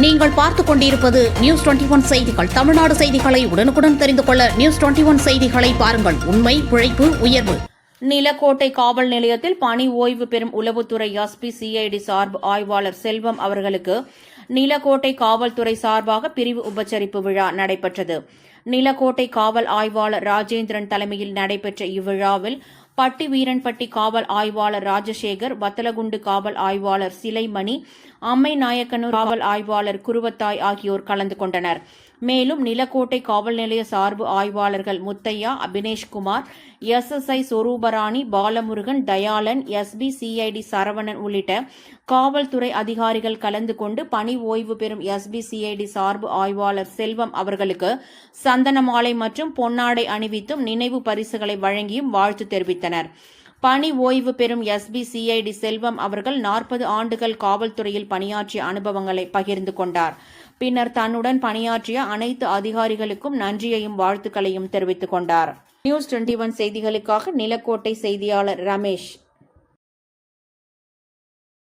நீங்கள் பார்த்துக் கொண்டிருப்பது நியூஸ் டுவெண்டி ஒன் செய்திகள். தமிழ்நாடு செய்திகளை உடனுக்குடன் தெரிந்து கொள்ள நியூஸ் டுவெண்டி ஒன் செய்திகளை பாருங்கள். உண்மை உழைப்பு உயர்வு. நிலக்கோட்டை காவல் நிலையத்தில் பணி ஓய்வு பெறும் உளவுத்துறை எஸ்பி சிஐடி சார்பு ஆய்வாளர் செல்வம் அவர்களுக்கு நிலக்கோட்டை காவல்துறை சார்பாக பிரிவு உபச்சரிப்பு விழா நடைபெற்றது. நிலக்கோட்டை காவல் ஆய்வாளர் ராஜேந்திரன் தலைமையில் நடைபெற்ற இவ்விழாவில் பட்டி வீரன்பட்டி காவல் ஆய்வாளர் ராஜசேகர் வத்தலகுண்டு காவல் ஆய்வாளர் சிலைமணி அம்மை நாயக்கனூர் காவல் ஆய்வாளர் குருவத்தாய் ஆகியோர் கலந்து கொண்டனர். மேலும் நிலக்கோட்டை காவல் நிலைய சார்பு ஆய்வாளர்கள் Muthaiah Abineshkumar SSI Sorubarani Balamurugan Dayalan SP CID Saravanan உள்ளிட்ட காவல்துறை அதிகாரிகள் கலந்து கொண்டு பணி ஓய்வு பெறும் எஸ்பி சிஐடி சார்பு ஆய்வாளர் செல்வம் அவர்களுக்கு சந்தன மாலை மற்றும் பொன்னாடை அணிவித்தும் நினைவு பரிசுகளை வழங்கியும் வாழ்த்து தெரிவித்தனர். பணி ஓய்வு பெறும் எஸ்பி சிஐடி செல்வம் அவர்கள் நாற்பது ஆண்டுகள் காவல்துறையில் பணியாற்றிய அனுபவங்களை பகிர்ந்து கொண்டார். பின்னர் தன்னுடன் பணியாற்றிய அனைத்து அதிகாரிகளுக்கும் நன்றியையும் வாழ்த்துக்களையும் தெரிவித்துக் கொண்டார். நியூஸ் டுவெண்டி ஒன் செய்திகளுக்காக நிலக்கோட்டை செய்தியாளர் ரமேஷ்.